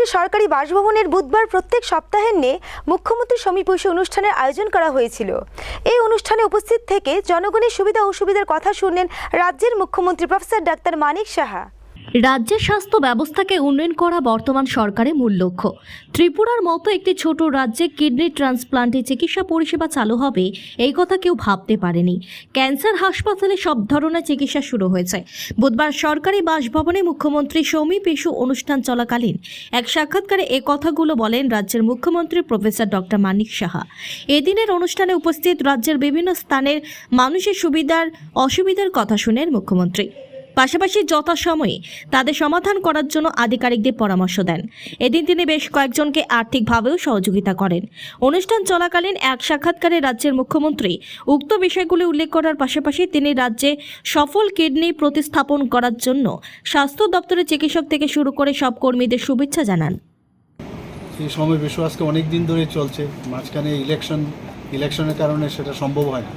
মুখ্যমন্ত্রীর সরকারি বাসভবনের বুধবার প্রত্যেক সপ্তাহের নিয়ে মুখ্যমন্ত্রী সমীপৈশী অনুষ্ঠানের আয়োজন করা হয়েছিল। এই অনুষ্ঠানে উপস্থিত থেকে জনগণের সুবিধা অসুবিধার কথা শুনলেন রাজ্যের মুখ্যমন্ত্রী প্রফেসর ডাক্তার মানিক সাহা। রাজ্যের স্বাস্থ্য ব্যবস্থাকে উন্নয়ন করা বর্তমান সরকারের মূল লক্ষ্য। ত্রিপুরার মতো একটি ছোট রাজ্যে কিডনি ট্রান্সপ্লান্টে চিকিৎসা পরিষেবা চালু হবে, এই কথা কেউ ভাবতে পারেনি। ক্যান্সার হাসপাতালে সব ধরনের চিকিৎসা শুরু হয়েছে। বুধবার সরকারি বাসভবনে মুখ্যমন্ত্রী সৌমি পেশু অনুষ্ঠান চলাকালীন এক সাক্ষাৎকারে এ কথাগুলো বলেন রাজ্যের মুখ্যমন্ত্রী প্রফেসর ডক্টর মানিক সাহা। এদিনের অনুষ্ঠানে উপস্থিত রাজ্যের বিভিন্ন স্থানের মানুষের সুবিধার অসুবিধার কথা শুনেন মুখ্যমন্ত্রী। পাশাপাশি যথাসময়ে তাদের সমাধান করার জন্য আধিকারিকদের পরামর্শ দেন। এদিন তিনি বেশ কয়েকজনকে আর্থিকভাবেও সহযোগিতা করেন। অনুষ্ঠান চলাকালীন এক সাক্ষাৎকারে রাজ্যের মুখ্যমন্ত্রী উক্ত বিষয়গুলি উল্লেখ করার পাশাপাশি তিনি রাজ্যে সফল কিডনি প্রতিস্থাপন করার জন্য স্বাস্থ্য দপ্তরের চিকিৎসক থেকে শুরু করে সব কর্মীদের শুভেচ্ছা জানান। এই সময় বিশ্ব আজকে অনেক দিন ধরে চলছে। মাঝখানে ইলেকশন, ইলেকশনের কারণে সেটা সম্ভব হয় না।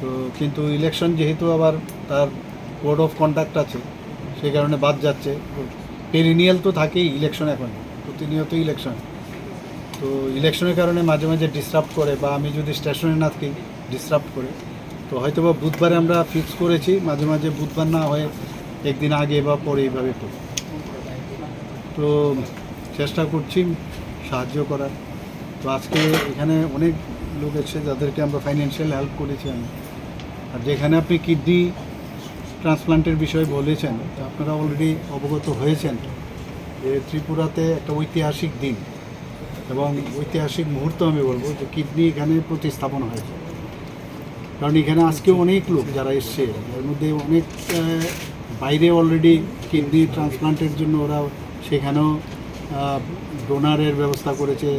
তো কিন্তু ইলেকশন যেহেতু আবার তার কোড অফ কন্ডাক্ট আছে, সেই কারণে বাদ যাচ্ছে। পেরিনিয়াল তো থাকেই ইলেকশন এখন প্রতিনিয়ত ইলেকশন। তো ইলেকশনের কারণে মাঝে মাঝে ডিস্টার্ব করে, বা আমি যদি স্টেশনে না থাকি ডিস্টার্ব করে, তো হয়তো বা বুধবারে আমরা ফিক্স করেছি, মাঝে মাঝে বুধবার না হয়ে একদিন আগে বা পরে এইভাবে করি। তো চেষ্টা করছি সাহায্য করার। তো আজকে এখানে অনেক লোক এসেছে, যাদেরকে আমরা ফাইন্যান্সিয়াল হেল্প করেছি আমি। আর যেখানে আপনি কিডনি ট্রান্সপ্লান্টের বিষয়ে বলেছেন আপনারা অলরেডি অবগত হয়েছেন যে ত্রিপুরাতে একটা ঐতিহাসিক দিন এবং ঐতিহাসিক মুহূর্ত আমি বলব যে কিডনি এখানে প্রতিস্থাপন হয়েছে। কারণ এখানে আজকে অনেক লোক যারা এসছে, এর মধ্যে অনেক বাইরে অলরেডি কিডনি ট্রান্সপ্লান্টের জন্য ওরা সেখানেও ডোনারের ব্যবস্থা করেছে,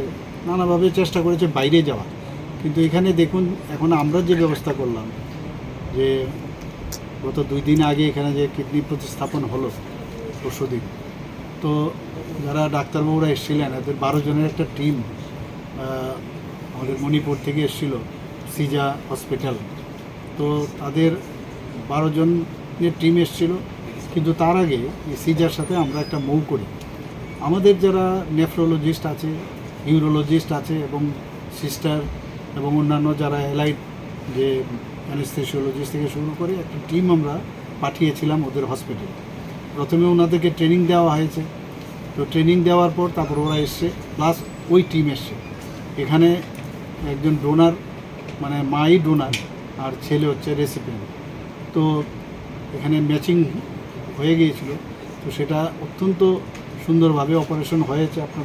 নানাভাবে চেষ্টা করেছে বাইরে যাওয়া কিন্তু এখানে দেখুন, এখন আমরা যে ব্যবস্থা করলাম যে গত দুই দিন আগে এখানে যে কিডনি প্রতিস্থাপন হলো, পরশুদিন। তো যারা ডাক্তারবাবুরা এসেছিলেন, এদের বারো জনের একটা টিম আমাদের মণিপুর থেকে এসেছিল, সিজা হসপিটাল। তো তাদের বারো জনের টিম এসেছিল, কিন্তু তার আগে এই সিজার সাথে আমরা একটা মৌ করি। আমাদের যারা নেফ্রোলজিস্ট আছে ইউরোলজিস্ট আছে এবং সিস্টার এবং অন্যান্য যারা এলাইট যে অ্যানেস্থেসিওলজিস্ট থেকে শুরু করে একটা টিম আমরা পাঠিয়েছিলাম ওদের হসপিটালে প্রথমে ওনাদেরকে ট্রেনিং দেওয়া হয়েছে। তো ট্রেনিং দেওয়ার পর তারপর ওরা এসছে প্লাস ওই টিম এসছে। এখানে একজন ডোনার মানে মাই ডোনার আর ছেলে হচ্ছে রেসিপিয়েন্ট তো এখানে ম্যাচিং হয়ে গিয়েছিল। তো সেটা অত্যন্ত সুন্দরভাবে অপারেশন হয়েছে। আপনারা